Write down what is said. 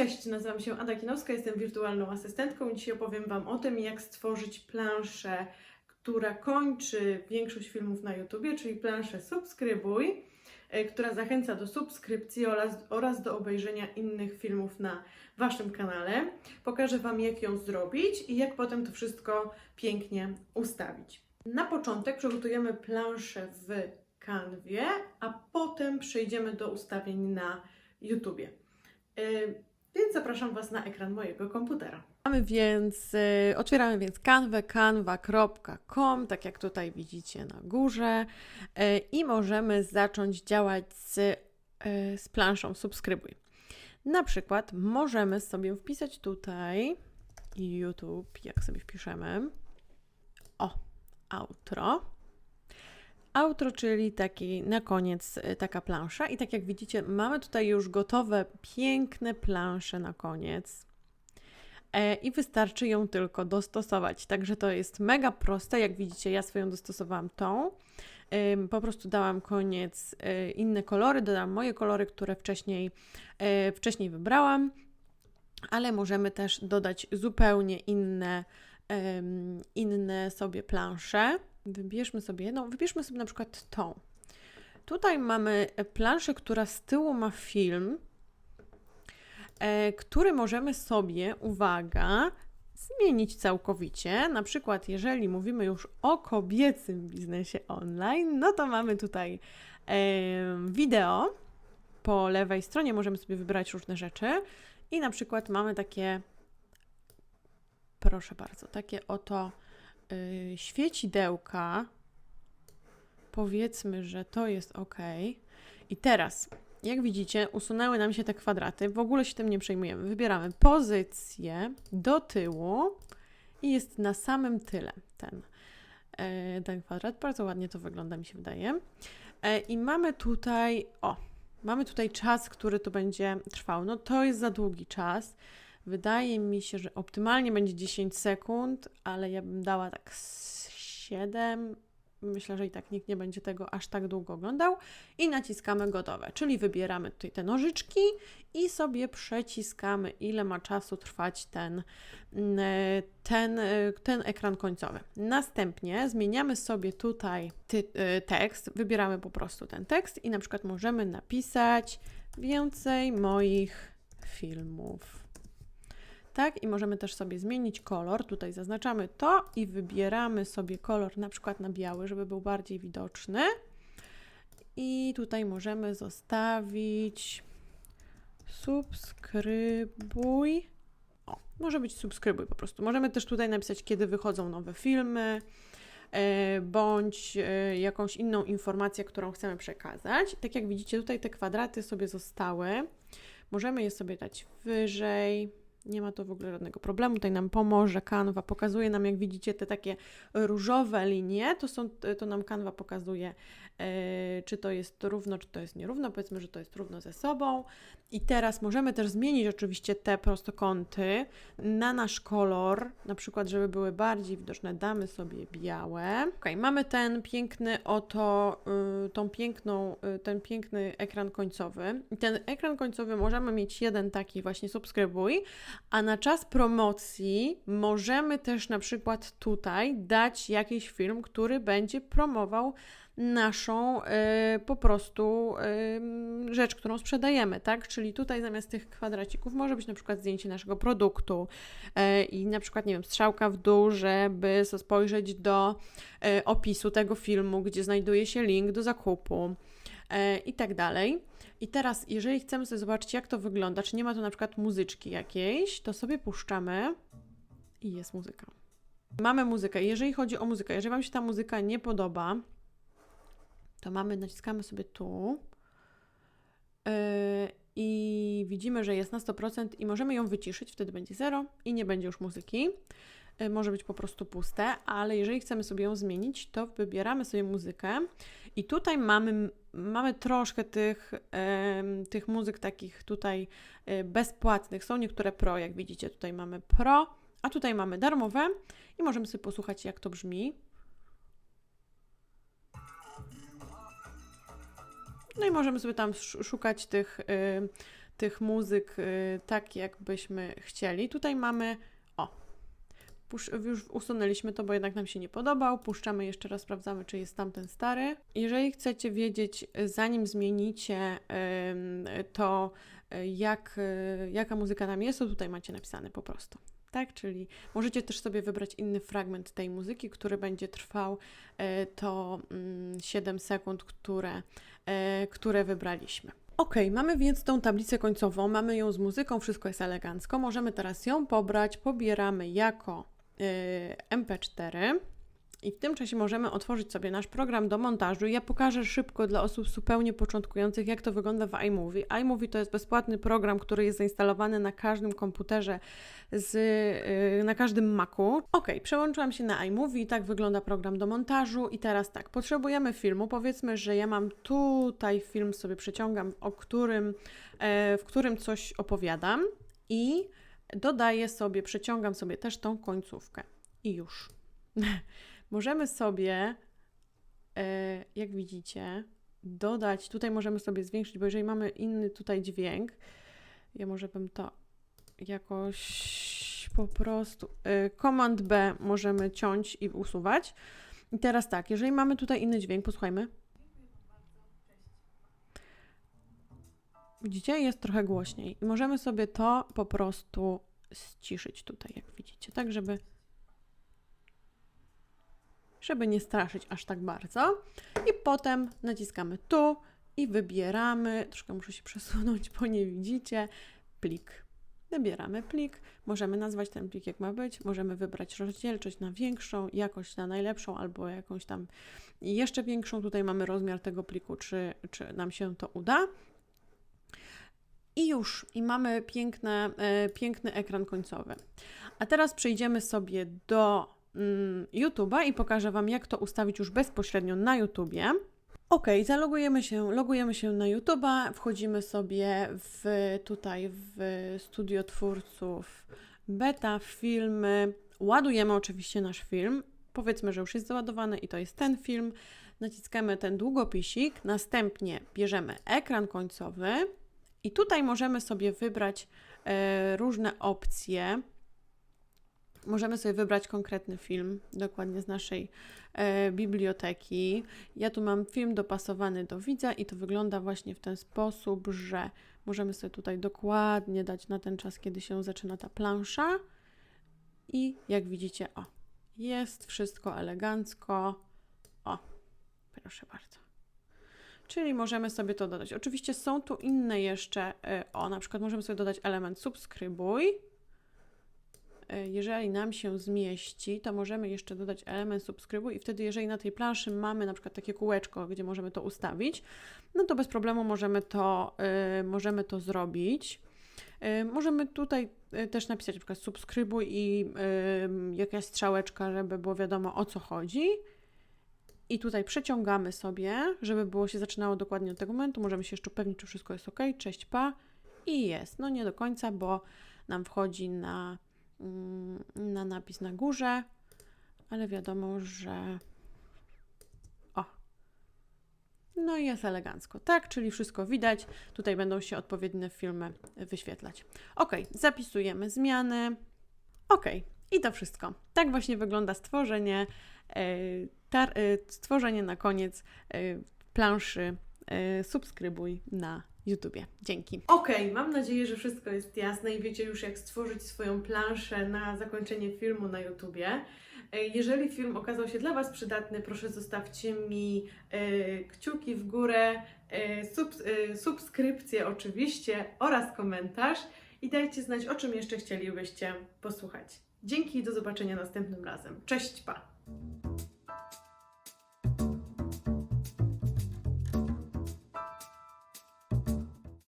Cześć, nazywam się Ada Kinowska, jestem wirtualną asystentką i dzisiaj opowiem Wam o tym, jak stworzyć planszę, która kończy większość filmów na YouTubie, czyli planszę subskrybuj, e, która zachęca do subskrypcji oraz, oraz do obejrzenia innych filmów na Waszym kanale. Pokażę Wam, jak ją zrobić i jak potem to wszystko pięknie ustawić. Na początek przygotujemy planszę w Canwie, a potem przejdziemy do ustawień na YouTubie. Więc zapraszam Was na ekran mojego komputera. Mamy więc, y, otwieramy więc kanwę canva.com, tak jak tutaj widzicie na górze y, i możemy zacząć działać z, y, z planszą subskrybuj. Na przykład możemy sobie wpisać tutaj YouTube, jak sobie wpiszemy, o, outro. Outro, czyli taki na koniec y, taka plansza. I tak jak widzicie, mamy tutaj już gotowe, piękne plansze na koniec. E, I wystarczy ją tylko dostosować. Także to jest mega proste. Jak widzicie, ja swoją dostosowałam tą. Po prostu dałam koniec y, inne kolory, dodałam moje kolory, które wcześniej, wcześniej wybrałam, ale możemy też dodać zupełnie inne, inne sobie plansze. Wybierzmy sobie jedną, wybierzmy sobie na przykład tą. Tutaj mamy planszę, która z tyłu ma film, e, który możemy sobie, uwaga, zmienić całkowicie. Na przykład, jeżeli mówimy już o kobiecym biznesie online, no to mamy tutaj e, wideo. Po lewej stronie możemy sobie wybrać różne rzeczy i na przykład mamy takie, proszę bardzo, takie oto y, świecidełka. Powiedzmy, że to jest ok. I teraz, jak widzicie, usunęły nam się te kwadraty. W ogóle się tym nie przejmujemy. Wybieramy pozycję do tyłu i jest na samym tyle ten, e, ten kwadrat. Bardzo ładnie to wygląda, mi się wydaje. E, I mamy tutaj, o, mamy tutaj czas, który to będzie trwał. No to jest za długi czas. Wydaje mi się, że optymalnie będzie 10 sekund, ale ja bym dała tak z 7. Myślę, że i tak nikt nie będzie tego aż tak długo oglądał. I naciskamy gotowe, czyli wybieramy tutaj te nożyczki i sobie przeciskamy, ile ma czasu trwać ten, mm, ten, ten ekran końcowy. Następnie zmieniamy sobie tutaj ty, y, tekst, wybieramy po prostu ten tekst i na przykład możemy napisać więcej moich filmów. Tak, i możemy też sobie zmienić kolor. Tutaj zaznaczamy to i wybieramy sobie kolor na przykład na biały, żeby był bardziej widoczny. I tutaj możemy zostawić subskrybuj. O, może być subskrybuj po prostu. Możemy też tutaj napisać, kiedy wychodzą nowe filmy, e, bądź e, jakąś inną informację, którą chcemy przekazać. Tak jak widzicie, tutaj te kwadraty sobie zostały. Możemy je sobie dać wyżej. Nie ma to w ogóle żadnego problemu. Tutaj nam pomoże Canva. Pokazuje nam, jak widzicie, te takie różowe linie. To, są, to nam Canva pokazuje, e, czy to jest równo, czy to jest nierówno. Powiedzmy, że to jest równo ze sobą. I teraz możemy też zmienić oczywiście te prostokąty na nasz kolor, na przykład, żeby były bardziej widoczne, damy sobie białe. Ok, mamy ten piękny oto, y, tą piękną, y, ten piękny ekran końcowy. I ten ekran końcowy możemy mieć jeden taki właśnie subskrybuj, a na czas promocji możemy też na przykład tutaj dać jakiś film, który będzie promował naszą y, po prostu y, rzecz, którą sprzedajemy, tak? Czyli tutaj zamiast tych kwadracików może być na przykład zdjęcie naszego produktu y, i na przykład, nie wiem, strzałka w dół, żeby spojrzeć do y, opisu tego filmu, gdzie znajduje się link do zakupu y, i tak dalej. I teraz, jeżeli chcemy sobie zobaczyć, jak to wygląda, czy nie ma tu na przykład muzyczki jakiejś, to sobie puszczamy i jest muzyka. Mamy muzykę. Jeżeli chodzi o muzykę, jeżeli Wam się ta muzyka nie podoba, to mamy, naciskamy sobie tu yy, i widzimy, że jest na 100% i możemy ją wyciszyć, wtedy będzie 0 i nie będzie już muzyki. Yy, może być po prostu puste, ale jeżeli chcemy sobie ją zmienić, to wybieramy sobie muzykę i tutaj mamy, mamy troszkę tych, tych muzyk takich tutaj yy, bezpłatnych. Są niektóre pro, jak widzicie, tutaj mamy pro, a tutaj mamy darmowe i możemy sobie posłuchać, jak to brzmi. No i możemy sobie tam sz- szukać tych, y, tych muzyk y, tak, jakbyśmy chcieli. Tutaj mamy, o, już usunęliśmy to, bo jednak nam się nie podobał. Puszczamy jeszcze raz, sprawdzamy, czy jest tamten stary. Jeżeli chcecie wiedzieć, zanim zmienicie to, y, jak, y, jaka muzyka tam jest, to tutaj macie napisane po prostu. Tak, czyli możecie też sobie wybrać inny fragment tej muzyki, który będzie trwał y, to mm, 7 sekund, które, które wybraliśmy. Ok, mamy więc tą tablicę końcową, mamy ją z muzyką, wszystko jest elegancko. Możemy teraz ją pobrać, pobieramy jako MP4 i w tym czasie możemy otworzyć sobie nasz program do montażu. Ja pokażę szybko dla osób zupełnie początkujących, jak to wygląda w iMovie. iMovie to jest bezpłatny program, który jest zainstalowany na każdym komputerze, z, y, na każdym Macu. Ok, przełączyłam się na iMovie, tak wygląda program do montażu i teraz tak, potrzebujemy filmu, powiedzmy, że ja mam tutaj film sobie przeciągam, o którym, e, w którym coś opowiadam i dodaję sobie, przeciągam sobie też tą końcówkę i już. możemy sobie, e, jak widzicie, dodać, tutaj możemy sobie zwiększyć, bo jeżeli mamy inny tutaj dźwięk, ja może bym to jakoś po prostu, e, Command B możemy ciąć i usuwać. I teraz tak, jeżeli mamy tutaj inny dźwięk, posłuchajmy. Widzicie, jest trochę głośniej. I możemy sobie to po prostu ściszyć tutaj, jak widzicie, tak żeby żeby nie straszyć aż tak bardzo. I potem naciskamy tu i wybieramy, troszkę muszę się przesunąć, bo nie widzicie, plik. Wybieramy plik, możemy nazwać ten plik jak ma być, możemy wybrać rozdzielczość na większą, jakość na najlepszą albo jakąś tam jeszcze większą. Tutaj mamy rozmiar tego pliku, czy, czy nam się to uda. I już, i mamy piękne, e, piękny ekran końcowy. A teraz przejdziemy sobie do mm, YouTube'a i pokażę Wam, jak to ustawić już bezpośrednio na YouTubie. Ok, zalogujemy się, logujemy się na YouTube'a, wchodzimy sobie w, tutaj w studio twórców beta, filmy, ładujemy oczywiście nasz film, powiedzmy, że już jest załadowany i to jest ten film, naciskamy ten długopisik, następnie bierzemy ekran końcowy i tutaj możemy sobie wybrać e, różne opcje, Możemy sobie wybrać konkretny film, dokładnie z naszej e, biblioteki. Ja tu mam film dopasowany do widza i to wygląda właśnie w ten sposób, że możemy sobie tutaj dokładnie dać na ten czas, kiedy się zaczyna ta plansza. I jak widzicie, o, jest wszystko elegancko. O, proszę bardzo. Czyli możemy sobie to dodać. Oczywiście są tu inne jeszcze, e, o, na przykład możemy sobie dodać element subskrybuj E, jeżeli nam się zmieści, to możemy jeszcze dodać element subskrybuj i wtedy jeżeli na tej planszy mamy na przykład takie kółeczko, gdzie możemy to ustawić, no to bez problemu możemy to, yy, możemy to zrobić. Możemy tutaj też napisać na przykład subskrybuj i jakaś strzałeczka, żeby było wiadomo o co chodzi. I tutaj przeciągamy sobie, żeby było się zaczynało dokładnie od tego momentu. Możemy się jeszcze upewnić, czy wszystko jest ok. Cześć, pa. I jest. No nie do końca, bo nam wchodzi na Mm, na napis na górze, ale wiadomo, że o. No i jest elegancko, tak? Czyli wszystko widać. Tutaj będą się odpowiednie filmy wyświetlać. Ok, zapisujemy zmiany. Ok, i to wszystko. Tak właśnie wygląda stworzenie, tar- stworzenie na koniec planszy subskrybuj na YouTubie. Dzięki. Okej, okay, mam nadzieję, że wszystko jest jasne i wiecie już jak stworzyć swoją planszę na zakończenie filmu na YouTubie. E, jeżeli film okazał się dla Was przydatny, proszę zostawcie mi e, kciuki w górę, e, sub, e, subskrypcję oczywiście oraz komentarz i dajcie znać, o czym jeszcze chcielibyście posłuchać. Dzięki i do zobaczenia następnym razem. Cześć, pa!